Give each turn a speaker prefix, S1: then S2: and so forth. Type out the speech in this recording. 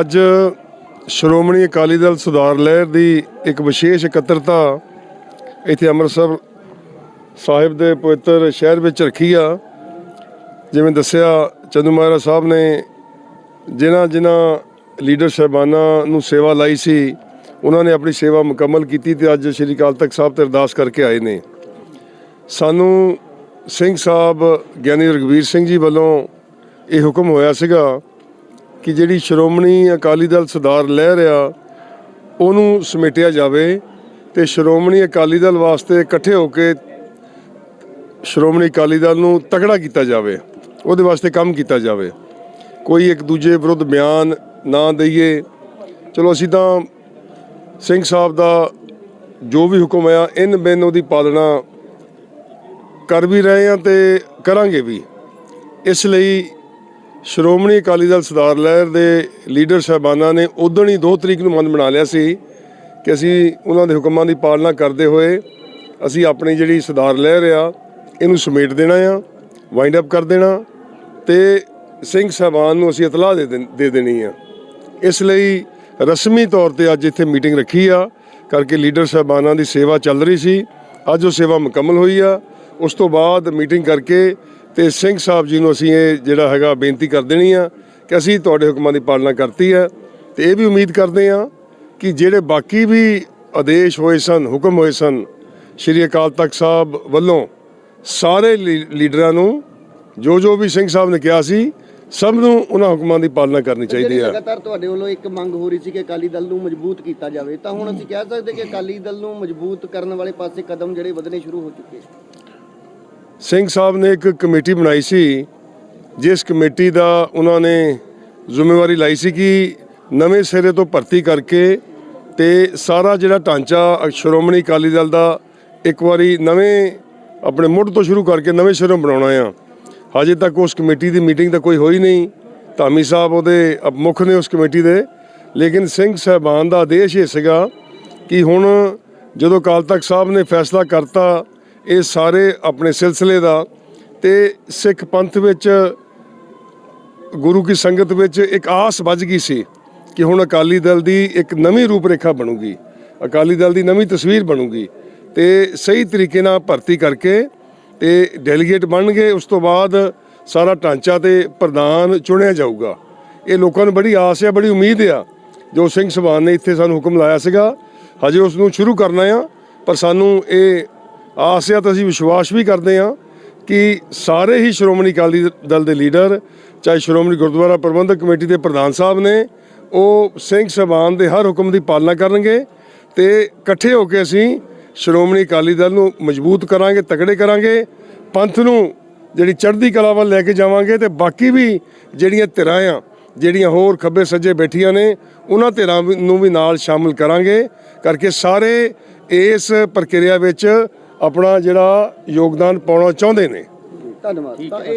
S1: ਅੱਜ ਸ਼੍ਰੋਮਣੀ ਅਕਾਲੀ ਦਲ ਸੁਧਾਰ ਲਹਿਰ ਦੀ ਇੱਕ ਵਿਸ਼ੇਸ਼ ਇਕੱਤਰਤਾ ਇੱਥੇ ਅੰਮ੍ਰਿਤਸਰ ਸਾਹਿਬ ਦੇ ਪਵਿੱਤਰ ਸ਼ਹਿਰ ਵਿੱਚ ਰੱਖੀ ਆ। ਜਿਵੇਂ ਦੱਸਿਆ, ਚੰਦੂ ਮਹਾਰਾਜ ਸਾਹਿਬ ਨੇ ਜਿਨ੍ਹਾਂ ਜਿਨ੍ਹਾਂ ਲੀਡਰ ਸਾਹਿਬਾਨਾਂ ਨੂੰ ਸੇਵਾ ਲਾਈ ਸੀ, ਉਹਨਾਂ ਨੇ ਆਪਣੀ ਸੇਵਾ ਮੁਕੰਮਲ ਕੀਤੀ ਤੇ ਅੱਜ ਸ਼੍ਰੀ ਅਕਾਲ ਤਖਤ ਸਾਹਿਬ ਤੇ ਅਰਦਾਸ ਕਰਕੇ ਆਏ ਨੇ। ਸਾਨੂੰ ਸਿੰਘ ਸਾਹਿਬ ਗਿਆਨੀ ਰਗਵੀਰ ਸਿੰਘ ਜੀ ਵੱਲੋਂ ਇਹ ਹੁਕਮ ਹੋਇਆ ਸੀਗਾ ਕਿ ਜਿਹੜੀ ਸ਼੍ਰੋਮਣੀ ਅਕਾਲੀ ਦਲ ਸੁਧਾਰ ਲਹਿਰ ਆ, ਉਹਨੂੰ ਸਮੇਟਿਆ ਜਾਵੇ ਤੇ ਸ਼੍ਰੋਮਣੀ ਅਕਾਲੀ ਦਲ ਵਾਸਤੇ ਇਕੱਠੇ ਹੋ ਕੇ ਸ਼੍ਰੋਮਣੀ ਅਕਾਲੀ ਦਲ ਨੂੰ ਤਕੜਾ ਕੀਤਾ ਜਾਵੇ, ਉਹਦੇ ਵਾਸਤੇ ਕੰਮ ਕੀਤਾ ਜਾਵੇ। ਕੋਈ ਇੱਕ ਦੂਜੇ ਵਿਰੁੱਧ ਬਿਆਨ ਨਾ ਦਈਏ। ਚਲੋ ਅਸੀਂ ਤਾਂ ਸਿੰਘ ਸਾਹਿਬ ਦਾ ਜੋ ਵੀ ਹੁਕਮ ਆਇਆ ਇਨ ਬਿਨ ਉਹਦੀ ਪਾਲਣਾ ਕਰ ਵੀ ਰਹੇ ਹਾਂ ਤੇ ਕਰਾਂਗੇ ਵੀ। ਇਸ ਲਈ ਸ਼੍ਰੋਮਣੀ ਅਕਾਲੀ ਦਲ ਸਰਦਾਰ ਲਹਿਰ ਦੇ ਲੀਡਰ ਸਾਹਿਬਾਨਾਂ ਨੇ ਉਦੋਂ ਹੀ 2 ਤਰੀਕ ਨੂੰ ਮਨ ਬਣਾ ਲਿਆ ਸੀ ਕਿ ਅਸੀਂ ਉਹਨਾਂ ਦੇ ਹੁਕਮਾਂ ਦੀ ਪਾਲਣਾ ਕਰਦੇ ਹੋਏ ਅਸੀਂ ਆਪਣੀ ਜਿਹੜੀ ਸਰਦਾਰ ਲਹਿਰ ਆ, ਇਹਨੂੰ ਸਮੇਟ ਦੇਣਾ ਆ ਵਾਈਂਡ ਅਪ ਕਰ ਦੇਣਾ ਤੇ ਸਿੰਘ ਸਾਹਿਬਾਨ ਨੂੰ ਅਸੀਂ ਇਤਲਾਹ ਦੇ ਦੇ ਦੇਣੀ ਆ। ਇਸ ਲਈ ਰਸਮੀ ਤੌਰ ਤੇ ਅੱਜ ਇੱਥੇ ਮੀਟਿੰਗ ਰੱਖੀ ਆ, ਕਰਕੇ ਲੀਡਰ ਸਾਹਿਬਾਨਾਂ ਦੀ ਸੇਵਾ ਚੱਲ ਰਹੀ ਸੀ। ਅੱਜ ਉਹ ਸੇਵਾ ਮੁਕੰਮਲ ਹੋਈ ਆ। ਉਸ ਤੋਂ ਬਾਅਦ ਮੀਟਿੰਗ ਕਰਕੇ ਤੇ ਸਿੰਘ ਸਾਹਿਬ ਜੀ ਨੂੰ ਅਸੀਂ ਇਹ ਜਿਹੜਾ ਹੈਗਾ ਬੇਨਤੀ ਕਰ ਦੇਣੀ ਆ ਕਿ ਅਸੀਂ ਤੁਹਾਡੇ ਹੁਕਮਾਂ ਦੀ ਪਾਲਣਾ ਕਰਤੀ ਹੈ ਤੇ ਇਹ ਵੀ ਉਮੀਦ ਕਰਦੇ ਆ ਕਿ ਜਿਹੜੇ ਬਾਕੀ ਵੀ ਆਦੇਸ਼ ਹੋਏ ਸਨ ਹੁਕਮ ਹੋਏ ਸਨ ਸ਼੍ਰੀ ਅਕਾਲ ਤਖਤ ਸਾਹਿਬ ਵੱਲੋਂ ਸਾਰੇ ਲੀਡਰਾਂ ਨੂੰ ਜੋ ਜੋ ਵੀ ਸਿੰਘ ਸਾਹਿਬ ਨੇ ਕਿਹਾ ਸੀ ਸਭ ਨੂੰ ਉਹਨਾਂ ਹੁਕਮਾਂ ਦੀ ਪਾਲਣਾ ਕਰਨੀ ਚਾਹੀਦੀ ਹੈ
S2: ਲਗਾਤਾਰ ਤੁਹਾਡੇ ਵੱਲੋਂ ਇੱਕ ਮੰਗ ਹੋ ਰਹੀ ਸੀ ਕਿ ਅਕਾਲੀ ਦਲ ਨੂੰ ਮਜ਼ਬੂਤ ਕੀਤਾ ਜਾਵੇ ਤਾਂ ਹੁਣ ਅਸੀਂ ਕਹਿ ਸਕਦੇ ਕਿ ਅਕਾਲੀ ਦਲ ਨੂੰ ਮਜ਼ਬੂਤ ਕਰਨ ਵਾਲੇ ਪਾਸੇ ਕਦਮ ਜਿਹੜੇ ਵਧਣੇ ਸ਼ੁਰੂ ਹੋ ਚੁੱਕੇ
S1: ਸਿੰਘ ਸਾਹਿਬ ਨੇ ਇੱਕ ਕਮੇਟੀ ਬਣਾਈ ਸੀ, ਜਿਸ ਕਮੇਟੀ ਦਾ ਉਹਨਾਂ ਨੇ ਜ਼ਿੰਮੇਵਾਰੀ ਲਈ ਸੀ ਕਿ ਨਵੇਂ ਸਿਰੇ ਤੋਂ ਭਰਤੀ ਕਰਕੇ ਤੇ ਸਾਰਾ ਜਿਹੜਾ ਢਾਂਚਾ ਸ਼੍ਰੋਮਣੀ ਅਕਾਲੀ ਦਲ ਦਾ ਇੱਕ ਵਾਰੀ ਨਵੇਂ, ਆਪਣੇ ਮੁੱਢ ਤੋਂ ਸ਼ੁਰੂ ਕਰਕੇ ਨਵੇਂ ਸਿਰੋਂ ਬਣਾਉਣਾ ਆ। ਹਜੇ ਤੱਕ ਉਸ ਕਮੇਟੀ ਦੀ ਮੀਟਿੰਗ ਤਾਂ ਕੋਈ ਹੋਈ ਨਹੀਂ। ਧਾਮੀ ਸਾਹਿਬ ਉਹਦੇ ਮੁੱਖ ਨੇ ਉਸ ਕਮੇਟੀ ਦੇ। ਲੇਕਿਨ ਸਿੰਘ ਸਾਹਿਬਾਨ ਦਾ ਆਦੇਸ਼ ਇਹ ਸੀਗਾ ਕਿ ਹੁਣ ਜਦੋਂ ਅਕਾਲ ਤਖਤ ਸਾਹਿਬ ਨੇ ਫੈਸਲਾ ਕਰਤਾ ਇਹ ਸਾਰੇ ਆਪਣੇ ਸਿਲਸਿਲੇ ਦਾ ਤੇ ਸਿੱਖ ਪੰਥ ਵਿੱਚ, ਗੁਰੂ ਕੀ ਸੰਗਤ ਵਿੱਚ ਇੱਕ ਆਸ ਵੱਜ ਗਈ ਸੀ ਕਿ ਹੁਣ ਅਕਾਲੀ ਦਲ ਦੀ ਇੱਕ ਨਵੀਂ ਰੂਪਰੇਖਾ ਬਣੂਗੀ। ਅਕਾਲੀ ਦਲ ਦੀ ਨਵੀਂ ਤਸਵੀਰ ਬਣੂਗੀ ਤੇ ਸਹੀ ਤਰੀਕੇ ਨਾਲ ਭਰਤੀ ਕਰਕੇ ਤੇ ਡੈਲੀਗੇਟ ਬਣਨਗੇ, ਉਸ ਤੋਂ ਬਾਅਦ ਸਾਰਾ ਢਾਂਚਾ ਤੇ ਪ੍ਰਧਾਨ ਚੁਣਿਆ ਜਾਊਗਾ। ਇਹ ਲੋਕਾਂ ਨੂੰ ਬੜੀ ਆਸ ਹੈ ਬੜੀ ਉਮੀਦ ਆ। ਜੋ ਸਿੰਘ ਸਭਾਨ ਨੇ ਇੱਥੇ ਸਾਨੂੰ ਹੁਕਮ ਲਾਇਆ ਸੀਗਾ, ਹਜੇ ਉਸ ਨੂੰ ਸ਼ੁਰੂ ਕਰਨਾ ਆ, ਪਰ ਸਾਨੂੰ ਇਹ ਆਸ ਆ ਤਾਂ ਅਸੀਂ ਵਿਸ਼ਵਾਸ ਵੀ ਕਰਦੇ ਹਾਂ ਕਿ ਸਾਰੇ ਹੀ ਸ਼੍ਰੋਮਣੀ ਅਕਾਲੀ ਦਲ ਦੇ ਲੀਡਰ, ਚਾਹੇ ਸ਼੍ਰੋਮਣੀ ਗੁਰਦੁਆਰਾ ਪ੍ਰਬੰਧਕ ਕਮੇਟੀ ਦੇ ਪ੍ਰਧਾਨ ਸਾਹਿਬ ਨੇ, ਉਹ ਸਿੰਘ ਸਭਾਨ ਦੇ ਹਰ ਹੁਕਮ ਦੀ ਪਾਲਣਾ ਕਰਨਗੇ ਤੇ ਇਕੱਠੇ ਹੋ ਕੇ ਅਸੀਂ ਸ਼੍ਰੋਮਣੀ ਅਕਾਲੀ ਦਲ ਨੂੰ ਮਜ਼ਬੂਤ ਕਰਾਂਗੇ, ਤਕੜੇ ਕਰਾਂਗੇ, ਪੰਥ ਨੂੰ ਜਿਹੜੀ ਚੜ੍ਹਦੀ ਕਲਾ ਵੱਲ ਲੈ ਕੇ ਜਾਵਾਂਗੇ ਤੇ ਬਾਕੀ ਵੀ ਜਿਹੜੀਆਂ ਧਿਰਾਂ ਆ, ਜਿਹੜੀਆਂ ਹੋਰ ਖੱਬੇ ਸੱਜੇ ਬੈਠੀਆਂ ਨੇ, ਉਹਨਾਂ ਧਿਰਾਂ ਵੀ- ਨੂੰ ਵੀ ਨਾਲ ਸ਼ਾਮਲ ਕਰਾਂਗੇ, ਕਰਕੇ ਸਾਰੇ ਇਸ ਪ੍ਰਕਿਰਿਆ ਵਿੱਚ ਆਪਣਾ ਜਿਹੜਾ ਯੋਗਦਾਨ ਪਾਉਣਾ ਚਾਹੁੰਦੇ ਨੇ।
S2: ਧੰਨਵਾਦ।